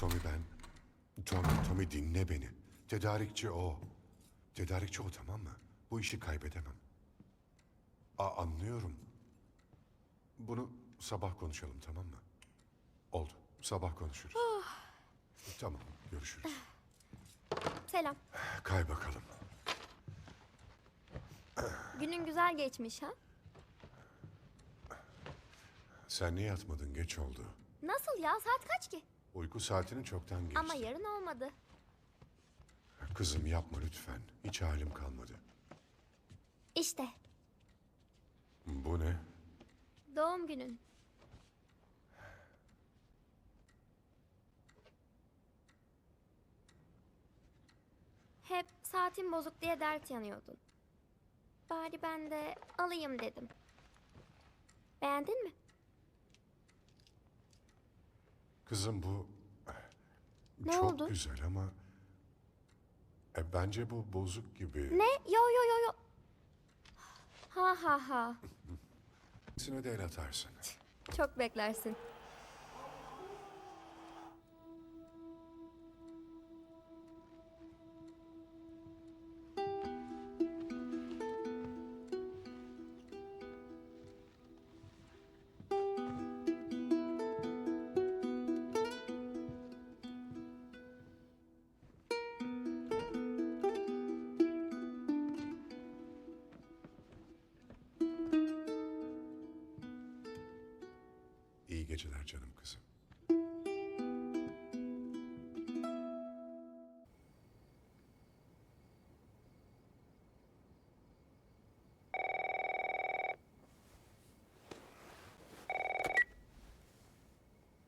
Tommy ben... Tommy, Tommy dinle beni. Tedarikçi o. Tedarikçi o tamam mı? Bu işi kaybedemem. Aa, anlıyorum. Bunu sabah konuşalım tamam mı? Oldu. Sabah konuşuruz. tamam. Görüşürüz. Selam. Kay bakalım. Günün güzel geçmiş ha? Sen niye yatmadın? Geç oldu. Nasıl ya? Saat kaç ki? Uyku saatini çoktan geçti. Ama yarın olmadı. Kızım yapma lütfen. Hiç halim kalmadı. İşte Bu ne? doğum günün. Hep saatin bozuk diye dert yanıyordun. Bari ben de alayım dedim. Beğendin mi? Kızım bu... Ne çok oldu? güzel ama... E, bence bu bozuk gibi. Ne? Yo yo yo yo. Ha ha ha. Sine de el atarsın. Çok beklersin. Geceler canım kızım.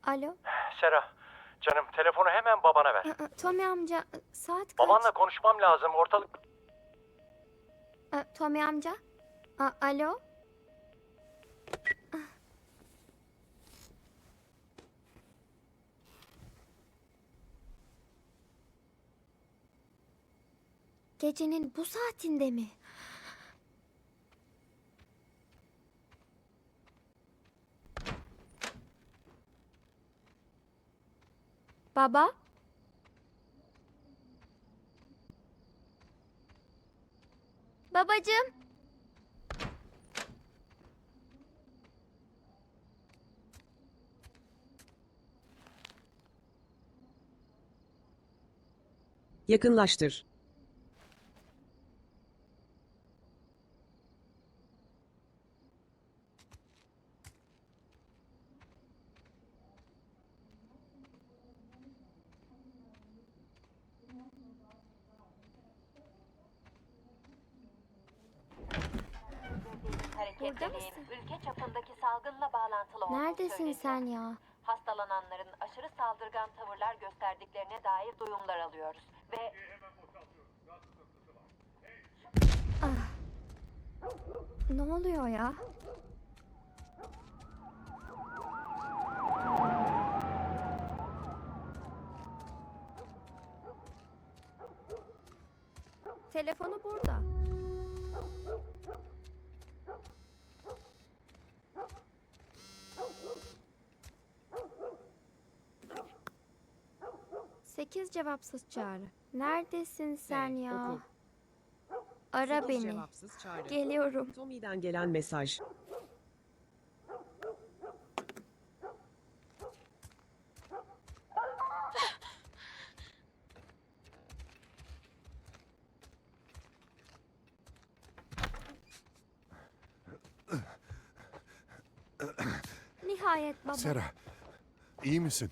Alo. Sera, canım telefonu hemen babana ver. Aa, Tommy amca saat kaç? Babanla konuşmam lazım. Ortalık Aa, Tommy amca. Aa, alo. Gecenin bu saatinde mi? Baba? Babacığım. Yakınlaştır. Burada mısın? ülke çapındaki salgınla bağlantılı olduğu Neredesin söyleniyor. sen ya? Hastalananların aşırı saldırgan tavırlar gösterdiklerine dair duyumlar alıyoruz. Ve Ne oluyor ya? Telefonu burada. Sekiz cevapsız çağrı. Neredesin sen Evet, ya? oku. Ara Sekiz beni. Cevapsız çağrı. Geliyorum. Tommy'den gelen mesaj. Nihayet baba. Sera, iyi misin?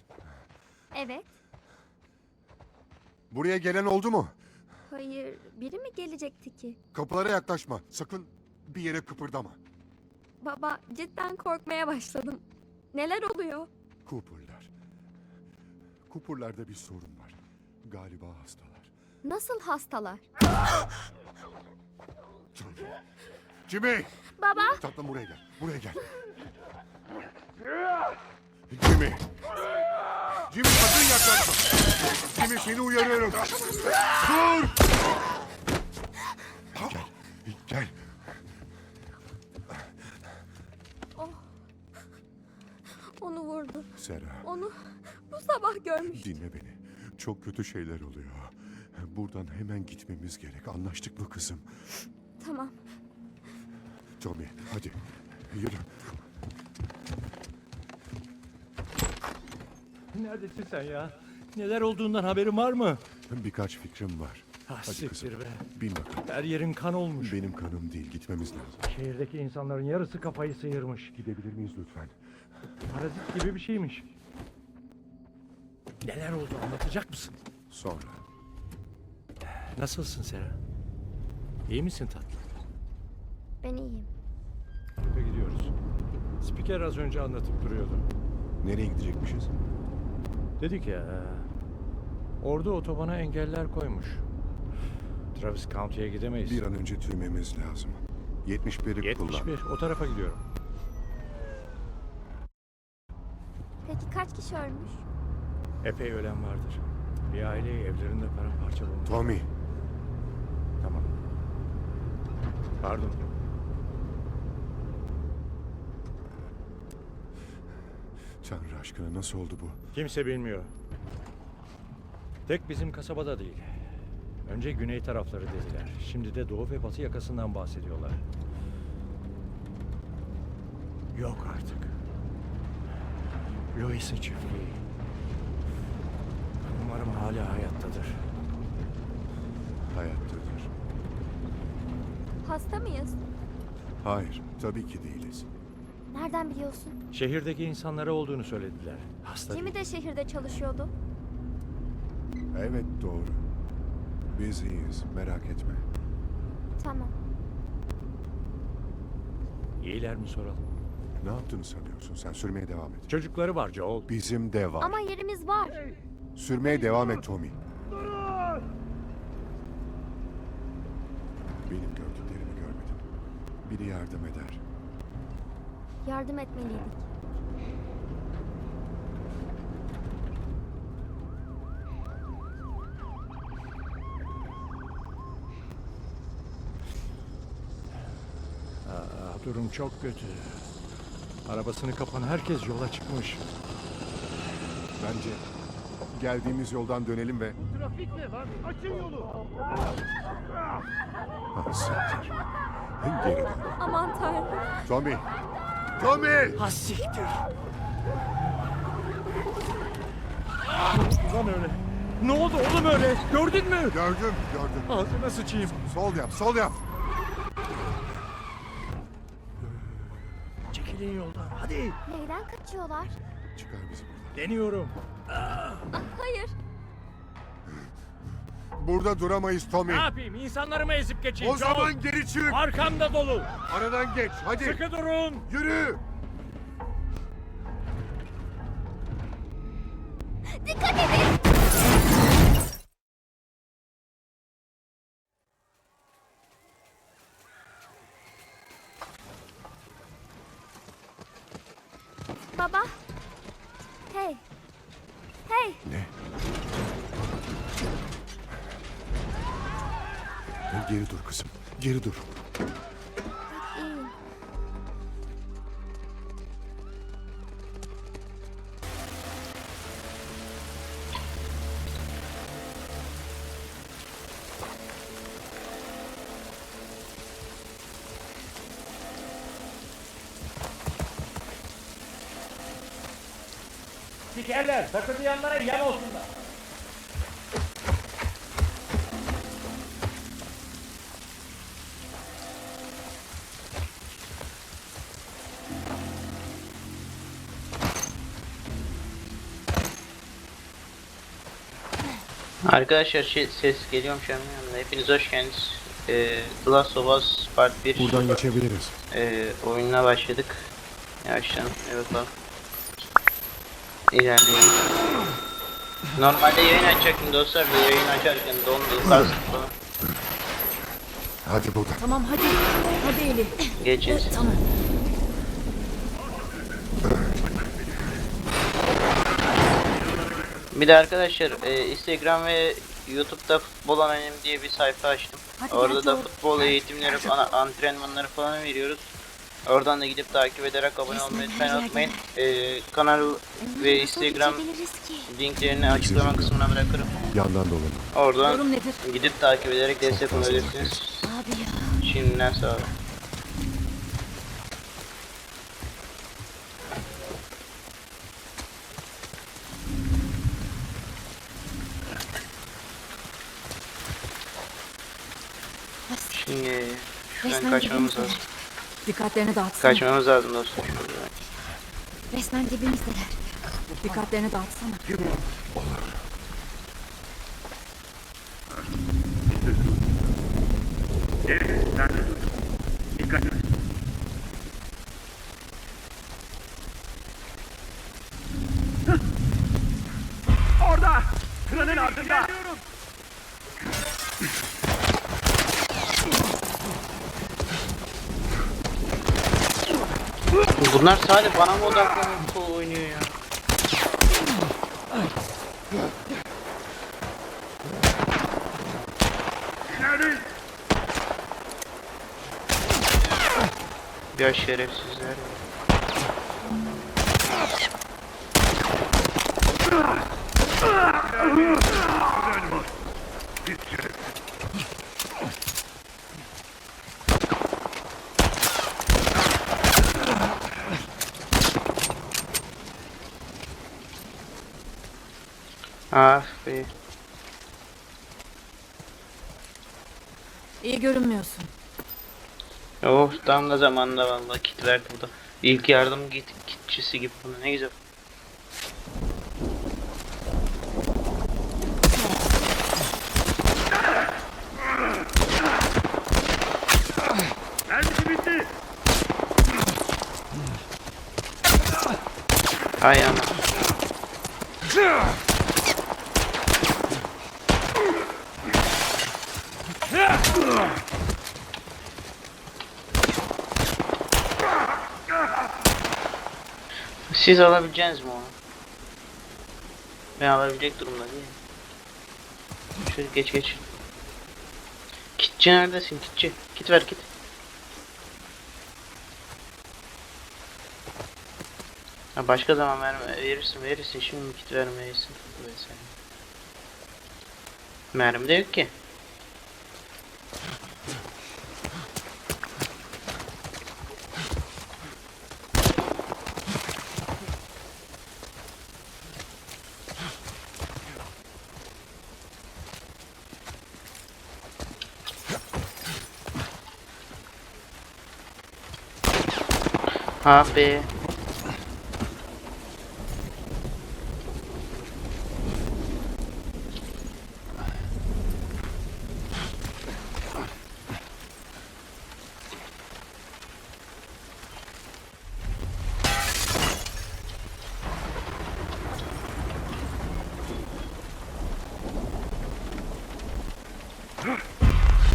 Evet. Buraya gelen oldu mu? Hayır, biri mi gelecekti ki? Kapılara yaklaşma. Sakın bir yere kıpırdama. Baba, cidden korkmaya başladım. Neler oluyor? Cooper'lar. Cooper'larda bir sorun var. Galiba hastalar. Nasıl hastalar? Jimmy! Baba, Tatlım buraya gel. Buraya gel. Jimmy! Jimmy sakın yaklaşma. Jimmy seni uyarıyorum. Dur! Gel. Gel. onu vurdu. Sera. Onu Bu sabah görmüş. Dinle beni. Çok kötü şeyler oluyor. Buradan hemen gitmemiz gerek. Anlaştık mı kızım? Tamam. Tommy hadi yürü. Neredesin sen ya? Neler olduğundan haberin var mı? Birkaç fikrim var. Ah Hadi siktir kızım. be. Bin bakalım. Her yerin kan olmuş. Benim kanım değil gitmemiz lazım. Şehirdeki insanların yarısı kafayı sıyırmış. Gidebilir miyiz lütfen? Parazit gibi bir şeymiş. Neler oldu anlatacak mısın? Sonra. Nasılsın Sera? İyi misin tatlım? Ben iyiyim. Kulübe gidiyoruz. Spiker az önce anlatıp duruyordu. Nereye gidecekmişiz? Dedik ya, orada otobana engeller koymuş. Travis County'ye gidemeyiz. Bir an önce tüymemiz lazım. 71'i kullan. 71, o tarafa gidiyorum. Peki kaç kişi ölmüş? Epey ölen vardır. Bir aileyi evlerinde paramparça bulmuş. Tommy. Tamam. Pardon. Tanrı aşkına nasıl oldu bu? Kimse bilmiyor. Tek bizim kasabada değil. Önce güney tarafları dediler. Şimdi de doğu ve batı yakasından bahsediyorlar. Yok artık. Louis'in çiftliği. Umarım hala hayattadır. Hayattadır. Hasta mıyız? Hayır, tabii ki değiliz. Nereden biliyorsun? Şehirdeki insanlara olduğunu söylediler. Hasta Jimmy de şehirde çalışıyordu. Evet doğru. Biz iyiyiz, merak etme. Tamam. İyiler mi soralım? Ne yaptığını sanıyorsun? Sen sürmeye devam et. Çocukları var Joel. Bizim de var. Ama yerimiz var. Sürmeye devam et Tommy. Benim gördüklerimi görmedim. Biri yardım eder. Yardım etmeliydik. Aa, durum çok kötü. Arabasını kapan herkes yola çıkmış. Bence geldiğimiz yoldan dönelim ve... Trafik ne lan? Açın yolu. Ah, siktir. Geri dön. Aman tanrım. Tommy! Tommy! Ha siktir. Lan öyle. Ne oldu oğlum öyle? Gördün mü? Gördüm, gördüm. Ağzına sıçayım. Sol yap, sol yap. Çekilin yoldan. Hadi. Neyden kaçıyorlar? Çıkar bizi buradan. Deniyorum. Ah, hayır. Burada duramayız Tommy. Ne yapayım? İnsanlarımı ezip geçeyim. O Joel. zaman geri çık. Arkamda dolu. Aradan geç. Hadi. Sıkı durun. Yürü. Dikkat edin. Baba. Hey. Hey. Ne? Geri dur kızım. Geri dur. Sikerler. Takırdayanlara yem olsunlar. Arkadaşlar şey, ses geliyorum şu an yanımda. Hepiniz hoş geldiniz. Ee, The Last of Us Part 1 Buradan geçebiliriz. ee, oyununa başladık. Yavaştan evet bakalım. İlerleyelim. Normalde yayın açacaktım dostlar da yayın açarken dondu kastı falan. Hadi buradan. Tamam hadi. Hadi Eli. Geçeceğiz. Tamam. Bir de arkadaşlar e, Instagram ve YouTube'da Futbol Anonim diye bir sayfa açtım. Hadi Orada da futbol eğitimleri, ana- antrenmanları falan veriyoruz. Oradan da gidip takip ederek abone olmayı lütfen unutmayın. Ee, kanal ve Instagram linklerini açıklama kısmına bırakırım. Yandan dolanın. Oradan Durum nedir? gidip takip ederek destek olabilirsiniz. Abi ya. Şimdiden sağ olun. Şimdi şuradan Resmen kaçmamız dibimizdeler. lazım. Dikkatlerini dağıtsana. Kaçmamız lazım dostum. Şuradan. Resmen dibimizdeler. Dikkatlerini dağıtsana. Bunlar sadece bana mı odaklanıp oynuyor ya? Ya şerefsizler ya. Ah be. İyi görünmüyorsun. Oh tam da zamanında vallahi kit verdi bu da. İlk yardım kit, kitçisi gibi bunu ne güzel. Siz alabileceksiniz mi onu? Ben alabilecek durumda değilim. Şöyle geç geç. Kitçi neredesin kitçi? Kit ver kit. Ha başka zaman verme, verirsin verirsin şimdi kit vermeyesin. Mermi de yok ki. Abi.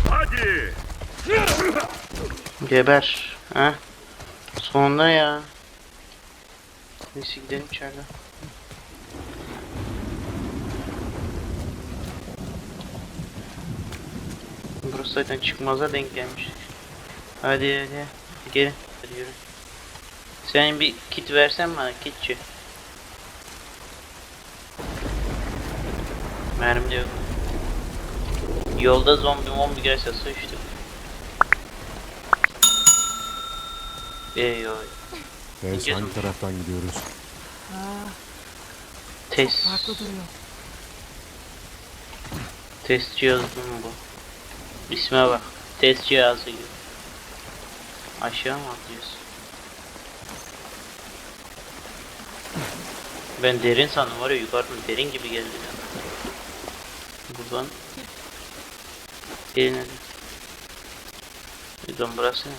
Hadi! Geber. Ha? Sonunda ya. Neyse gidelim içeride. Burası zaten çıkmaza denk gelmiş. Hadi hadi. Gelin. Hadi yürü. Sen bir kit versen bana kitçi. Mermi de yok. Yolda zombi mombi gelse sıçtık. Eyvah. Evet, hangi taraftan gidiyoruz? Aa, Test. farklı duruyor. Test cihazı mı bu? İsme bak. Test cihazı gibi. Aşağı mı atlıyorsun? Ben derin sandım var ya yukarıdan derin gibi geldi ya. Buradan Gelin hadi. Buradan burası ne?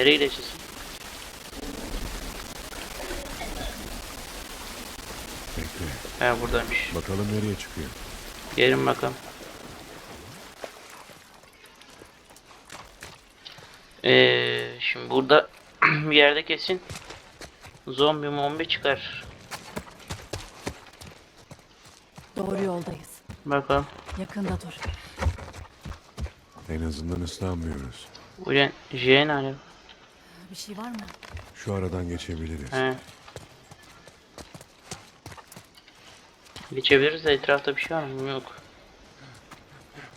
Nereye gideceğiz? Ha buradaymış. Bakalım nereye çıkıyor. Gelin bakalım. Ee, şimdi burada bir yerde kesin zombi mombi çıkar. Doğru yoldayız. Bakalım. Yakında dur. En azından ıslanmıyoruz. Ulan J ne? Bir şey var mı? Şu aradan geçebiliriz. He. Geçebiliriz de etrafta bir şey var mı? Yok.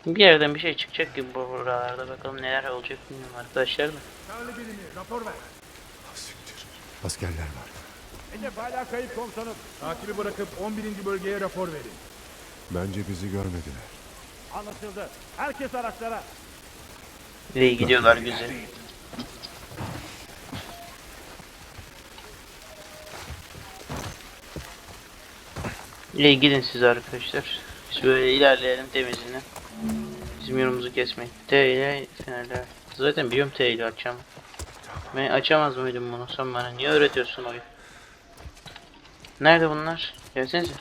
Bir yerden bir şey çıkacak gibi bu buralarda bakalım neler olacak bilmiyorum arkadaşlar da. Charlie birimi rapor ver. Ah, Siktir. Askerler var. Hedef hala kayıp komutanım. Takibi bırakıp 11. bölgeye rapor verin. Bence bizi görmediler. Anlaşıldı. Herkes araçlara. Nereye gidiyorlar güzel. İyi gidin siz arkadaşlar. Biz böyle ilerleyelim temizliğine. Bizim yolumuzu kesmeyin. T ile fenerler. Zaten biliyorum T ile açacağım. Ben açamaz mıydım bunu? Sen bana niye öğretiyorsun oyun? Nerede bunlar? Gelsenize.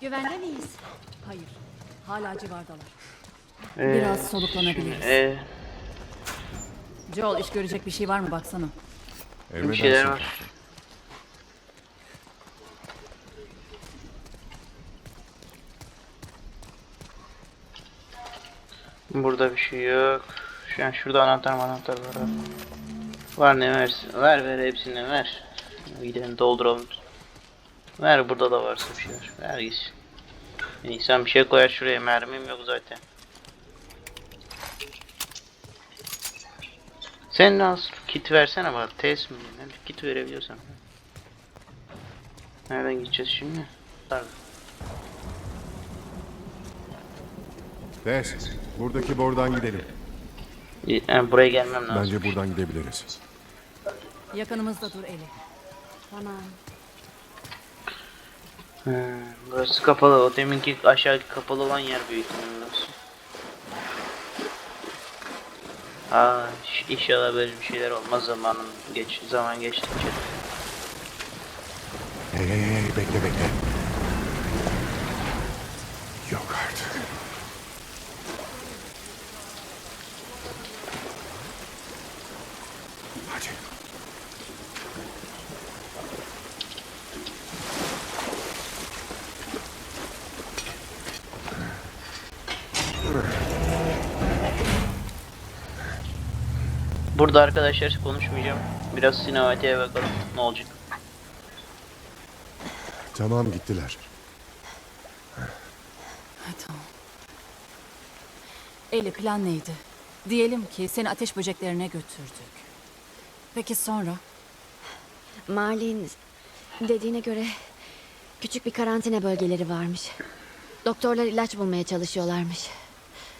Güvende miyiz? Hayır. Hala civardalar. Ee, Biraz soluklanabiliriz. Ee, Joel iş görecek bir şey var mı baksana. bir şeyler var. Burada bir şey yok. Şu an şurada anahtar anahtar var. Var ne versin? Ver ver hepsini ver. Gidelim dolduralım. Ver burada da varsa bir şeyler. Ver gitsin. İnsan bir şey koyar şuraya. Mermim yok zaten. Sen nasıl kit versene bana. Test mi? Ne kit verebiliyorsan. Nereden gideceğiz şimdi? Pardon. Des. Buradaki bordan gidelim. Yani buraya gelmem lazım. Bence buradan gidebiliriz. Yakınımızda dur Eli. Tamam. Hmm, burası kapalı. O deminki aşağı kapalı olan yer büyük ihtimalle. Aa, inşallah böyle bir şeyler olmaz zamanın geç zaman geçtikçe. Hey hey hey bekle bekle. Yok artık. Hadi. Burada arkadaşlar konuşmayacağım. Biraz sinematiğe bakalım ne olacak. Tamam gittiler. Ha, tamam. Eli plan neydi? Diyelim ki seni ateş böceklerine götürdük. Peki sonra? Marlin dediğine göre küçük bir karantina bölgeleri varmış. Doktorlar ilaç bulmaya çalışıyorlarmış.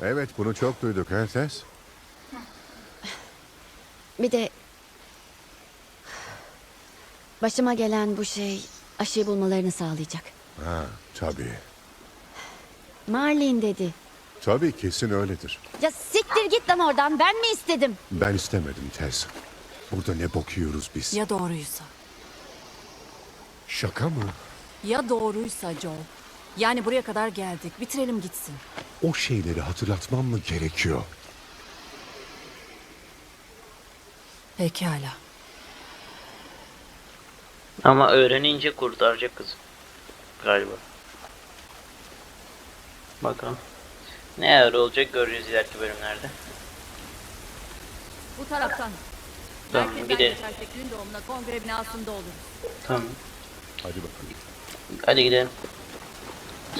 Evet bunu çok duyduk ha Tess? Bir de başıma gelen bu şey aşıyı bulmalarını sağlayacak. Ha tabii. Marlin dedi. Tabii kesin öyledir. Ya siktir git lan oradan ben mi istedim? Ben istemedim Tess. Burada ne bok yiyoruz biz? Ya doğruysa? Şaka mı? Ya doğruysa Joel? Yani buraya kadar geldik. Bitirelim gitsin. O şeyleri hatırlatmam mı gerekiyor? Pekala. Ama öğrenince kurtaracak kızı. Galiba. Bakalım. Ne ara olacak göreceğiz ileriki bölümlerde. Bu taraftan. Tamam, Merkezden gidelim. geçersek gün doğumuna kongre binasında oluruz. Tamam. Hadi bakalım. Hadi gidelim.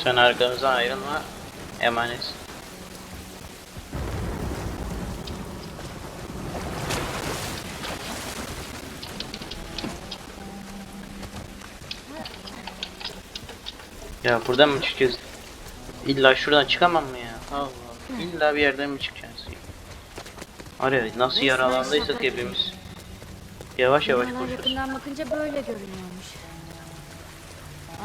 Sen arkamızdan ayrılma. Emanet. Ya buradan mı çıkacağız? İlla şuradan çıkamam mı ya? Allah Allah. İlla bir yerden mi çıkacağız? Araya nasıl yaralandıysak hepimiz. Yavaş yavaş Binalar koşuyoruz. yakından bakınca böyle görünüyormuş.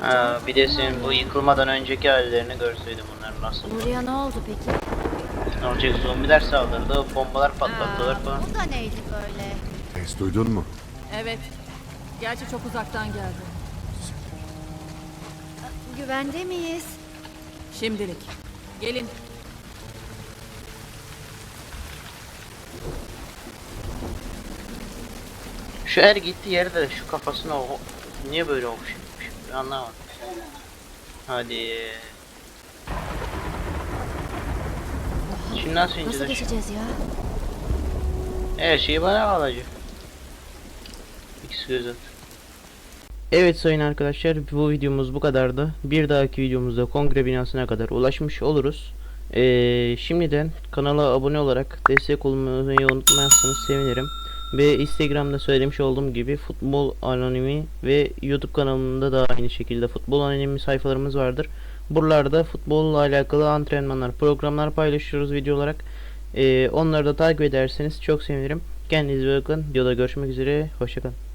Ha, bir de senin bu yıkılmadan önceki hallerini görseydim bunlar nasıl. Buraya ne oldu peki? Ne olacak zombiler saldırdı, bombalar patlattılar falan. bu da neydi böyle? Tess duydun mu? Evet. Gerçi çok uzaktan geldi. Güvende miyiz? Şimdilik. Gelin. Şu er gitti yerde de şu kafasına o niye böyle olmuş? Anlamadım. Hadi. Şimdi nasıl ineceğiz Nasıl geçeceğiz ya? Her şeyi bana alacak. İkisi göz. Evet sayın arkadaşlar bu videomuz bu kadardı. Bir dahaki videomuzda kongre binasına kadar ulaşmış oluruz. Ee, şimdiden kanala abone olarak destek olmayı unutmazsanız sevinirim. Ve Instagram'da söylemiş olduğum gibi futbol anonimi ve YouTube kanalında da aynı şekilde futbol anonimi sayfalarımız vardır. Buralarda futbolla alakalı antrenmanlar, programlar paylaşıyoruz video olarak. Ee, onları da takip ederseniz çok sevinirim. Kendinize bakın. Videoda görüşmek üzere. Hoşçakalın.